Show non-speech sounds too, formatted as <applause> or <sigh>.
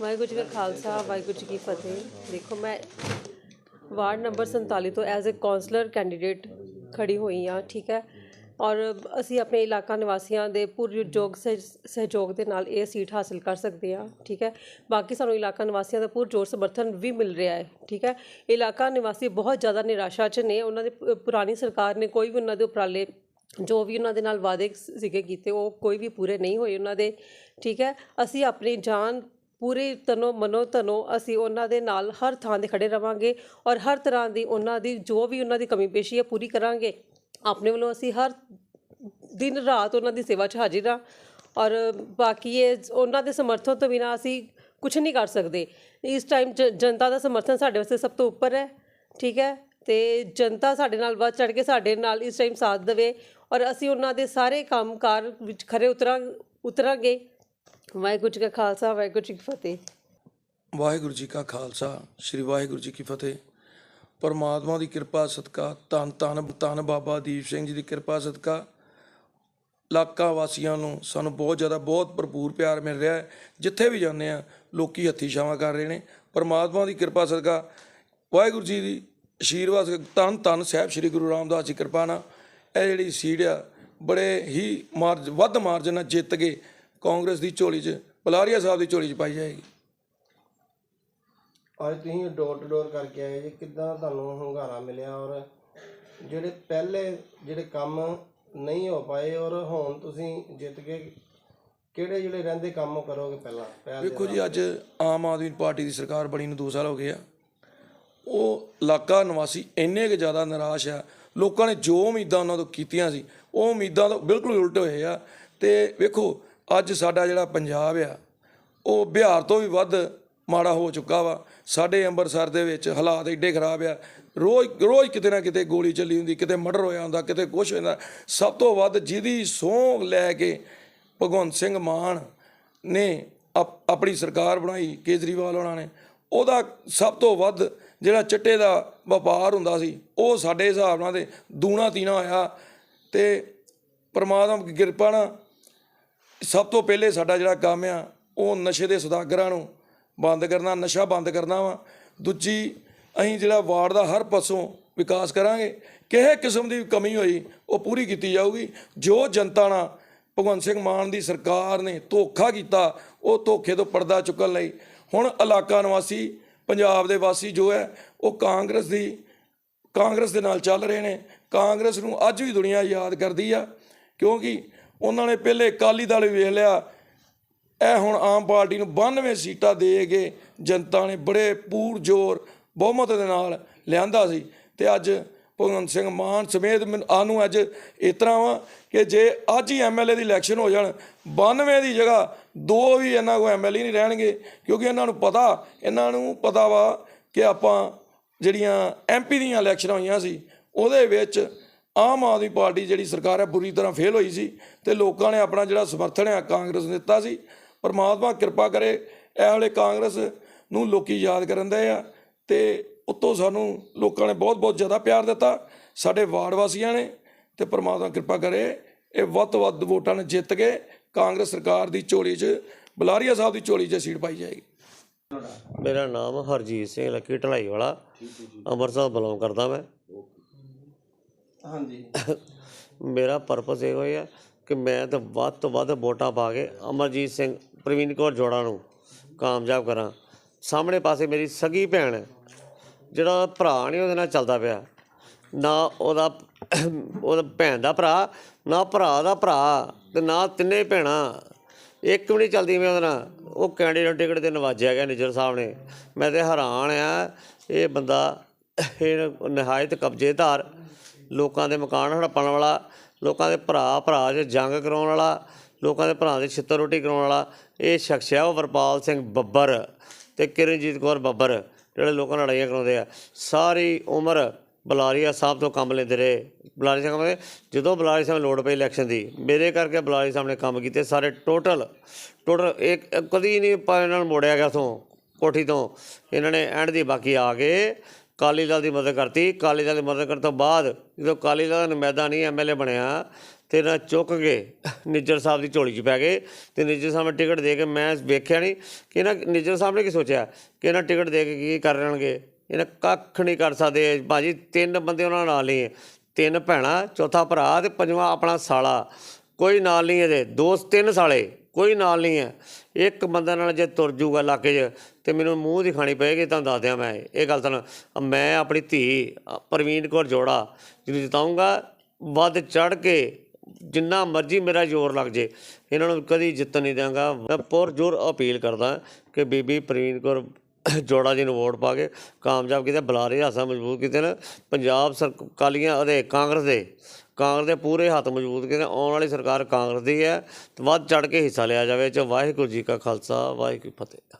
ਵਾਹਿਗੁਰੂ ਜੀ ਕਾ ਖਾਲਸਾ, ਵਾਹਿਗੁਰੂ ਜੀ ਕੀ ਫਤਿਹ। ਦੇਖੋ, ਮੈਂ ਵਾਰਡ ਨੰਬਰ 47 ਤੋਂ ਐਜ਼ ਅ ਕਾਉਂਸਲਰ ਕੈਂਡੀਡੇਟ ਖੜੀ ਹੋਈ ਹਾਂ, ਠੀਕ ਹੈ? ਔਰ ਅਸੀਂ ਆਪਣੇ ਇਲਾਕਾ ਨਿਵਾਸੀਆਂ ਦੇ ਪੁਰਜੋਗ ਸਹਿ- ਸਹਿਯੋਗ ਦੇ ਨਾਲ ਇਹ ਸੀਟ ਹਾਸਲ ਕਰ ਸਕਦੇ ਹਾਂ, ਠੀਕ ਹੈ? ਬਾਕੀ ਸਾਨੂੰ ਇਲਾਕਾ ਨਿਵਾਸੀਆਂ ਦਾ ਪੂਰ ਜ਼ੋਰ ਸਮਰਥਨ ਵੀ ਮਿਲ ਰਿਹਾ ਹੈ, ਠੀਕ ਹੈ? ਇਲਾਕਾ ਨਿਵਾਸੀ ਬਹੁਤ ਜ਼ਿਆਦਾ ਨਿਰਾਸ਼ਾ 'ਚ ਨੇ, ਉਹਨਾਂ ਦੇ ਪੁਰਾਣੀ ਸਰਕਾਰ ਨੇ ਕੋਈ ਵੀ ਉਹਨਾਂ ਦੇ ਉਪਰਾਲੇ, ਜੋ ਵੀ ਉਹਨਾਂ ਦੇ ਨਾਲ ਵਾਅਦੇ ਸੀਗੇ ਕੀਤੇ, ਉਹ ਕੋਈ ਵੀ ਪੂਰੇ ਨਹੀਂ ਹੋਏ ਉਹਨਾਂ ਦੇ, ਠੀਕ ਹੈ? ਅਸੀਂ ਆਪਣੀ ਜਾਨ ਪੂਰੇ ਤਨੋ ਮਨੋ ਤਨੋ ਅਸੀਂ ਉਹਨਾਂ ਦੇ ਨਾਲ ਹਰ ਥਾਂ ਤੇ ਖੜੇ ਰਵਾਂਗੇ ਔਰ ਹਰ ਤਰ੍ਹਾਂ ਦੀ ਉਹਨਾਂ ਦੀ ਜੋ ਵੀ ਉਹਨਾਂ ਦੀ ਕਮੀ ਪੇਸ਼ੀ ਹੈ ਪੂਰੀ ਕਰਾਂਗੇ। ਆਪਣੇ ਵੱਲੋਂ ਅਸੀਂ ਹਰ ਦਿਨ ਰਾਤ ਉਹਨਾਂ ਦੀ ਸੇਵਾ 'ਚ ਹਾਜ਼ਰ ਹਾਂ ਔਰ ਬਾਕੀ ਇਹ ਉਹਨਾਂ ਦੇ ਸਮਰਥਨ ਤੋਂ ਬਿਨਾਂ ਅਸੀਂ ਕੁਝ ਨਹੀਂ ਕਰ ਸਕਦੇ। ਇਸ ਟਾਈਮ ਜਨਤਾ ਦਾ ਸਮਰਥਨ ਸਾਡੇ ਵਾਸਤੇ ਸਭ ਤੋਂ ਉੱਪਰ ਹੈ, ਠੀਕ ਹੈ? ਤੇ ਜਨਤਾ ਸਾਡੇ ਨਾਲ ਵੱਧ ਚੜ ਕੇ ਸਾਡੇ ਨਾਲ ਇਸ ਟਾਈਮ ਸਾਥ ਦੇਵੇ ਔਰ ਅਸੀਂ ਉਹਨਾਂ ਦੇ ਸਾਰੇ ਕੰਮਕਾਰ ਵਿੱਚ ਖਰੇ ਉਤਰਾਂ, ਉਤਰਾਂਗੇ। ਵਾਹਿਗੁਰੂ ਜੀ ਕਾ ਖਾਲਸਾ, ਵਾਹਿਗੁਰੂ ਜੀ ਕੀ ਫਤਿਹ। ਵਾਹਿਗੁਰੂ ਜੀ ਕਾ ਖਾਲਸਾ, ਸ੍ਰੀ ਵਾਹਿਗੁਰੂ ਜੀ ਕੀ ਫਤਿਹ। ਪਰਮਾਤਮਾ ਦੀ ਕਿਰਪਾ, ਸਦਕਾ, ਧੰਨ ਧੰਨ ਧੰਨ ਬਾਬਾ ਦੀਪ ਸਿੰਘ ਜੀ ਦੀ ਕਿਰਪਾ, ਸਦਕਾ। ਇਲਾਕਾ ਵਾਸੀਆਂ ਨੂੰ ਸਾਨੂੰ ਬਹੁਤ ਜ਼ਿਆਦਾ, ਬਹੁਤ ਭਰਪੂਰ ਪਿਆਰ ਮਿਲ ਰਿਹਾ ਹੈ। ਜਿੱਥੇ ਵੀ ਜਾਂਦੇ ਆ ਲੋਕੀ ਹੱਥੀ ਛਾਵਾਂ ਕਰ ਰਹੇ ਨੇ। ਪਰਮਾਤਮਾ ਦੀ ਕਿਰਪਾ, ਸਦਕਾ। ਵਾਹਿਗੁਰੂ ਜੀ ਦੀ ਆਸ਼ੀਰਵਾਦ ਸਦਕਾ। ਧੰਨ ਧੰਨ ਸਾਹਿਬ ਸ੍ਰੀ ਗੁਰੂ ਰਾਮਦਾਸ ਜੀ ਕਿਰਪਾ ਨਾਲ ਇਹ ਜਿਹੜੀ ਸੀੜ ਆ, ਬੜੇ ਹੀ ਮਾਰਜ, ਵੱਧ ਮਾਰਜਨ ਨਾਲ ਜਿੱਤ ਕੇ ਕਾਂਗਰਸ ਦੀ ਝੋਲੀ 'ਚ ਬਲਾਰੀਆ ਸਾਹਿਬ ਦੀ ਝੋਲੀ 'ਚ ਪਾਈ ਜਾਏਗੀ। ਅੱਜ ਤੁਸੀਂ ਡੋਰ ਟੂ ਡੋਰ ਕਰਕੇ ਆਏ ਜੀ ਕਿੱਦਾਂ ਤੁਹਾਨੂੰ ਹੁੰਗਾਰਾ ਮਿਲਿਆ ਔਰ ਜਿਹੜੇ ਪਹਿਲੇ ਜਿਹੜੇ ਕੰਮ ਨਹੀਂ ਹੋ ਪਾਏ ਔਰ ਹੁਣ ਤੁਸੀਂ ਜਿੱਤ ਕੇ ਕਿਹੜੇ ਜਿਹੜੇ ਰਹਿੰਦੇ ਕੰਮ ਕਰੋਗੇ ਪਹਿਲਾਂ? ਪਹਿਲ ਦੇ ਵੇਖੋ ਜੀ ਅੱਜ ਆਮ ਆਦਮੀ ਪਾਰਟੀ ਦੀ ਸਰਕਾਰ ਬਣੀ ਨੂੰ 2 ਸਾਲ ਹੋ ਗਏ ਆ। ਉਹ ਇਲਾਕਾ ਨਿਵਾਸੀ ਇੰਨੇ ਕੁ ਜ਼ਿਆਦਾ ਨਿਰਾਸ਼ ਆ। ਲੋਕਾਂ ਨੇ ਜੋ ਉਮੀਦਾਂ ਉਹਨਾਂ ਤੋਂ ਕੀਤੀਆਂ ਸੀ ਉਹ ਉਮੀਦਾਂ ਤੋਂ ਬਿਲਕੁਲ ਉਲਟ ਹੋਏ ਆ। ਤੇ ਵੇਖੋ ਅੱਜ ਸਾਡਾ ਜਿਹੜਾ ਪੰਜਾਬ ਆ, ਉਹ ਬਿਹਾਰ ਤੋਂ ਵੀ ਵੱਧ ਮਾੜਾ ਹੋ ਚੁੱਕਾ ਵਾ। ਸਾਡੇ ਅੰਮ੍ਰਿਤਸਰ ਦੇ ਵਿੱਚ ਹਾਲਾਤ ਏਡੇ ਖਰਾਬ ਆ। ਰੋਜ਼ ਰੋਜ਼ ਕਿਤੇ ਨਾ ਕਿਤੇ ਗੋਲੀ ਚੱਲੀ ਹੁੰਦੀ, ਕਿਤੇ ਮਰਡਰ ਹੋਇਆ ਹੁੰਦਾ, ਕਿਤੇ ਕੁਝ ਹੁੰਦਾ। ਸਭ ਤੋਂ ਵੱਧ ਜਿਹਦੀ ਸੌਂਹ ਲੈ ਕੇ ਭਗਵੰਤ ਸਿੰਘ ਮਾਨ ਨੇ ਆਪ- ਆਪਣੀ ਸਰਕਾਰ ਬਣਾਈ, ਕੇਜਰੀਵਾਲ ਉਹਨਾਂ ਨੇ, ਉਹਦਾ ਸਭ ਤੋਂ ਵੱਧ ਜਿਹੜਾ ਚਿੱਟੇ ਦਾ ਵਪਾਰ ਹੁੰਦਾ ਸੀ, ਉਹ ਸਾਡੇ ਹਿਸਾਬ ਨਾਲ ਤੇ ਦੂਣਾ ਤੀਣਾ ਹੋਇਆ। ਤੇ ਪਰਮਾਤਮਾ ਦੀ ਕਿਰਪਾ ਨਾਲ ਸਭ ਤੋਂ ਪਹਿਲੇ ਸਾਡਾ ਜਿਹੜਾ ਕੰਮ ਆ, ਉਹ ਨਸ਼ੇ ਦੇ ਸਦਾਗਰਾਂ ਨੂੰ ਬੰਦ ਕਰਨਾ, ਨਸ਼ਾ ਬੰਦ ਕਰਨਾ ਵਾ। ਦੂਜੀ, ਅਸੀਂ ਜਿਹੜਾ ਵਾਰਡ ਦਾ ਹਰ ਪਾਸੋਂ ਵਿਕਾਸ ਕਰਾਂਗੇ, ਕਿਸੇ ਕਿਸਮ ਦੀ ਕਮੀ ਹੋਈ, ਉਹ ਪੂਰੀ ਕੀਤੀ ਜਾਊਗੀ। ਜੋ ਜਨਤਾ ਨਾਲ ਭਗਵੰਤ ਸਿੰਘ ਮਾਨ ਦੀ ਸਰਕਾਰ ਨੇ ਧੋਖਾ ਕੀਤਾ, ਉਹ ਧੋਖੇ ਤੋਂ ਪਰਦਾ ਚੁੱਕਣ ਲਈ ਹੁਣ ਇਲਾਕਾ ਨਿਵਾਸੀ, ਪੰਜਾਬ ਦੇ ਵਾਸੀ ਜੋ ਹੈ, ਉਹ ਕਾਂਗਰਸ ਦੀ, ਕਾਂਗਰਸ ਦੇ ਨਾਲ ਚੱਲ ਰਹੇ ਨੇ। ਕਾਂਗਰਸ ਨੂੰ ਅੱਜ ਵੀ ਦੁਨੀਆ ਯਾਦ ਕਰਦੀ ਆ, ਕਿਉਂਕਿ ਉਹਨਾਂ ਨੇ ਪਹਿਲੇ ਅਕਾਲੀ ਦਲ ਵੇਖ ਲਿਆ। ਇਹ ਹੁਣ ਆਮ ਪਾਰਟੀ ਨੂੰ 92 ਸੀਟਾਂ ਦੇ ਕੇ ਜਨਤਾ ਨੇ ਬੜੇ ਪੂਰ ਜ਼ੋਰ, ਬਹੁਮਤ ਦੇ ਨਾਲ ਲਿਆਂਦਾ ਸੀ। ਤੇ ਅੱਜ ਭਗਵੰਤ ਸਿੰਘ ਮਾਨ ਸਮੇਤ ਮੈਨੂੰ- ਆਨੂੰ ਅੱਜ ਇਸ ਤਰ੍ਹਾਂ ਵਾ ਕਿ ਜੇ ਅੱਜ ਹੀ ਐਮਐਲਏ ਦੀ ਇਲੈਕਸ਼ਨ ਹੋ ਜਾਣ 92 ਦੀ ਜਗ੍ਹਾ ਦੋ ਵੀ ਇਹਨਾਂ ਕੋ ਐਮਐਲਏ ਨਹੀਂ ਰਹਿਣਗੇ। ਕਿਉਂਕਿ ਇਹਨਾਂ ਨੂੰ ਪਤਾ, ਇਹਨਾਂ ਨੂੰ ਪਤਾ ਵਾ ਕਿ ਆਪਾਂ ਜਿਹੜੀਆਂ ਐਮਪੀ ਦੀਆਂ ਇਲੈਕਸ਼ਨਾਂ ਹੋਈਆਂ ਸੀ, ਉਹਦੇ ਵਿੱਚ ਆਮ ਆਦਮੀ ਪਾਰਟੀ ਜਿਹੜੀ ਸਰਕਾਰ ਹੈ ਬੁਰੀ ਤਰ੍ਹਾਂ ਫੇਲ ਹੋਈ ਸੀ ਤੇ ਲੋਕਾਂ ਨੇ ਆਪਣਾ ਜਿਹੜਾ ਸਮਰਥਨ ਹੈ ਕਾਂਗਰਸ ਨੂੰ ਦਿੱਤਾ ਸੀ। ਪਰਮਾਤਮਾ ਕਿਰਪਾ ਕਰੇ ਇਹ ਵੇਲੇ ਕਾਂਗਰਸ ਨੂੰ ਲੋਕੀ ਯਾਦ ਕਰਨ ਦੇ ਆ ਤੇ ਉਤੋਂ ਸਾਨੂੰ ਲੋਕਾਂ ਨੇ ਬਹੁਤ ਬਹੁਤ ਜ਼ਿਆਦਾ ਪਿਆਰ ਦਿੱਤਾ। ਸਾਡੇ ਵਾਰਡ ਵਾਸੀਆਂ ਨੇ ਤੇ ਪਰਮਾਤਮਾ ਕਿਰਪਾ ਕਰੇ ਇਹ ਵੱਧ ਤੋਂ ਵੱਧ ਵੋਟਾਂ ਨਾਲ ਜਿੱਤ ਕੇ ਕਾਂਗਰਸ ਸਰਕਾਰ ਦੀ ਝੋਲੀ 'ਚ ਬਲਾਰੀਆ ਸਾਹਿਬ ਦੀ ਝੋਲੀ 'ਚ ਸੀਟ ਪਾਈ ਜਾਏਗੀ। ਮੇਰਾ ਨਾਮ ਹਰਜੀਤ ਸਿੰਘ ਲੱਕੀ ਢਲਾਈ ਵਾਲਾ। ਅੰਮ੍ਰਿਤਸਰ ਬਿਲੋਂਗ ਕਰਦਾ ਮੈਂ। ਹਾਂਜੀ। <laughs> ਮੇਰਾ ਪਰਪਸ ਇਹੋ ਹੀ ਹੈ ਕਿ ਮੈਂ ਤਾਂ ਵੱਧ ਤੋਂ ਵੱਧ ਵੋਟਾਂ ਪਾ ਕੇ ਅਮਰਜੀਤ ਸਿੰਘ, ਪ੍ਰਵੀਨ ਕੌਰ ਜੋੜਾ ਨੂੰ ਕਾਮਯਾਬ ਕਰਾਂ। ਸਾਹਮਣੇ ਪਾਸੇ ਮੇਰੀ ਸਗੀ ਭੈਣ ਹੈ, ਜਿਹੜਾ ਭਰਾ ਨਹੀਂ ਉਹਦੇ ਨਾਲ ਚੱਲਦਾ ਪਿਆ। ਨਾ ਉਹਦਾ <clears throat> ਉਹਦਾ ਭੈਣ ਦਾ ਭਰਾ, ਨਾ ਭਰਾ ਦਾ ਭਰਾ ਤੇ ਨਾ ਤਿੰਨੇ ਭੈਣਾਂ। ਇੱਕ ਵੀ ਨਹੀਂ ਚੱਲਦੀ ਮੈਂ ਉਹਦੇ ਨਾਲ। ਉਹ ਕੈਂਡੀਡੇਟ ਟਿਕਟ ਤੇ ਨਵਾਜਿਆ ਗਿਆ ਨਿਜਰ ਸਾਹਿਬ ਨੇ। ਮੈਂ ਤੇ ਹੈਰਾਨ ਆ, ਇਹ ਬੰਦਾ ਇਹ ਨਿਹਾਇਤ ਕਬਜ਼ੇਦਾਰ ਲੋਕਾਂ ਦੇ ਮਕਾਨ ਹੜਪਣ ਵਾਲਾ, ਲੋਕਾਂ ਦੇ ਭਰਾ ਭਰਾ 'ਚ ਜੰਗ ਕਰਾਉਣ ਵਾਲਾ, ਲੋਕਾਂ ਦੇ ਭਰਾ ਦੇ ਛਿੱਤਰ ਰੋਟੀ ਕਰਾਉਣ ਵਾਲਾ, ਇਹ ਸ਼ਖਸ ਹੈ ਉਹ ਵਰਪਾਲ ਸਿੰਘ ਬੱਬਰ ਤੇ ਕਿਰਨਜੀਤ ਕੌਰ ਬੱਬਰ, ਜਿਹੜੇ ਲੋਕਾਂ ਨਾਲ ਲੜਾਈਆਂ ਕਰਾਉਂਦੇ ਆ। ਸਾਰੀ ਉਮਰ ਬਲਾਰੀਆ ਸਾਹਿਬ ਤੋਂ ਕੰਮ ਲੈਂਦੇ ਰਹੇ। ਬਲਾਰੀ ਸਾਹਿਬ ਦੇ ਜਦੋਂ ਬਲਾਰੀ ਸਾਹਿਬ ਲੋੜ ਪਈ ਇਲੈਕਸ਼ਨ ਦੀ, ਮੇਰੇ ਕਰਕੇ ਬਲਾਰੀ ਸਾਹਿਬ ਨੇ ਕੰਮ ਕੀਤੇ ਸਾਰੇ ਟੋਟਲ ਟੋਟਲ ਇੱਕ ਕਦੀ ਨਹੀਂ ਪਾ ਇਹਨਾਂ ਨੂੰ ਮੋੜਿਆ ਗਿਆ ਤੋਂ, ਕੋਠੀ ਤੋਂ। ਇਹਨਾਂ ਨੇ ਐਂਡ ਦੀ ਬਾਕੀ ਆ ਕੇ ਕਾਲੀ ਦਲ ਦੀ ਮਦਦ ਕਰਤੀ। ਕਾਲੀ ਦਲ ਦੀ ਮਦਦ ਕਰਨ ਤੋਂ ਬਾਅਦ ਜਦੋਂ ਕਾਲੀ ਦਲ ਦਾ ਨੁਮਾਇੰਦਾ ਨਹੀਂ ਐਮਐਲਏ ਬਣਿਆ, ਤੇ ਨਾ ਚੁੱਕ ਕੇ ਨਿੱਜਰ ਸਾਹਿਬ ਦੀ ਝੋਲੀ 'ਚ ਪੈ ਗਏ ਤੇ ਨਿੱਜਰ ਸਾਹਿਬ ਨੇ ਟਿਕਟ ਦੇ ਕੇ ਮੈਂ ਵੇਖਿਆ ਨਹੀਂ ਕਿ ਇਹਨਾਂ ਨਿੱਜਰ ਸਾਹਿਬ ਨੇ ਕੀ ਸੋਚਿਆ? ਕਿ ਇਹਨਾਂ ਟਿਕਟ ਦੇ ਕੇ ਕੀ ਕਰ ਲੈਣਗੇ? ਇਹਨਾਂ ਕੱਖ ਨਹੀਂ ਕਰ ਸਕਦੇ। ਭਾਜੀ ਤਿੰਨ ਬੰਦੇ ਉਹਨਾਂ ਨਾਲ ਨਹੀਂ ਹੈ। ਤਿੰਨ ਭੈਣਾਂ, ਚੌਥਾ ਭਰਾ ਤੇ ਪੰਜਵਾਂ ਆਪਣਾ ਸਾਲਾ। ਕੋਈ ਨਾਲ ਨਹੀਂ ਇਹਦੇ ਦੋ ਤਿੰਨ ਸਾਲੇ। ਕੋਈ ਨਾਲ ਨਹੀਂ ਹੈ। ਇੱਕ ਬੰਦੇ ਨਾਲ ਜੇ ਤੁਰ ਜੂਗਾ ਇਲਾਕੇ 'ਚ ਤੇ ਮੈਨੂੰ ਮੂੰਹ ਦਿਖਾਣੀ ਪਏਗੀ ਤੁਹਾਨੂੰ ਦੱਸ ਦਿਆਂ ਮੈਂ। ਇਹ ਗੱਲ ਤੁਹਾਨੂੰ ਮੈਂ ਆਪਣੀ ਧੀ, ਪ੍ਰਵੀਨ ਕੌਰ ਜੋੜਾ, ਜਿਹਨੂੰ ਜਿਤਾਉਂਗਾ ਵੱਧ ਚੜ ਕੇ ਜਿੰਨਾ ਮਰਜ਼ੀ ਮੇਰਾ ਜ਼ੋਰ ਲੱਗ ਜੇ, ਇਹਨਾਂ ਨੂੰ ਕਦੀ ਜਿੱਤਣ ਨਹੀਂ ਦਿਆਂਗਾ। ਮੈਂ ਪੁਰ ਜ਼ੋਰ ਅਪੀਲ ਕਰਦਾ ਕਿ ਬੀਬੀ ਪ੍ਰਵੀਨ ਕੌਰ ਜੋੜਾ ਜੀ ਨੂੰ ਵੋਟ ਪਾ ਕੇ ਕਾਮਯਾਬ ਕੀਤੇ, ਬੁਲਾਰੇ ਹਾਸਾ ਮਜ਼ਬੂਤ ਕੀਤੇ ਨੇ। ਪੰਜਾਬ ਸਰਕਾਲੀਆਂ ਅਤੇ ਕਾਂਗਰਸ ਦੇ ਕਾਂਗਰਸ ਦੇ ਪੂਰੇ ਹੱਥ ਮਜ਼ਬੂਤ ਕੀਤੇ, ਆਉਣ ਵਾਲੀ ਸਰਕਾਰ ਕਾਂਗਰਸ ਦੀ ਹੈ, ਤੇ ਵੱਧ ਚੜ ਕੇ ਹਿੱਸਾ ਲਿਆ ਜਾਵੇ ਚ ਵਾਹਿਗੁਰੂ ਜੀ ਕਾ ਖਾਲਸਾ, ਵਾਹਿਗੁਰੂ ਫਤਿਹ।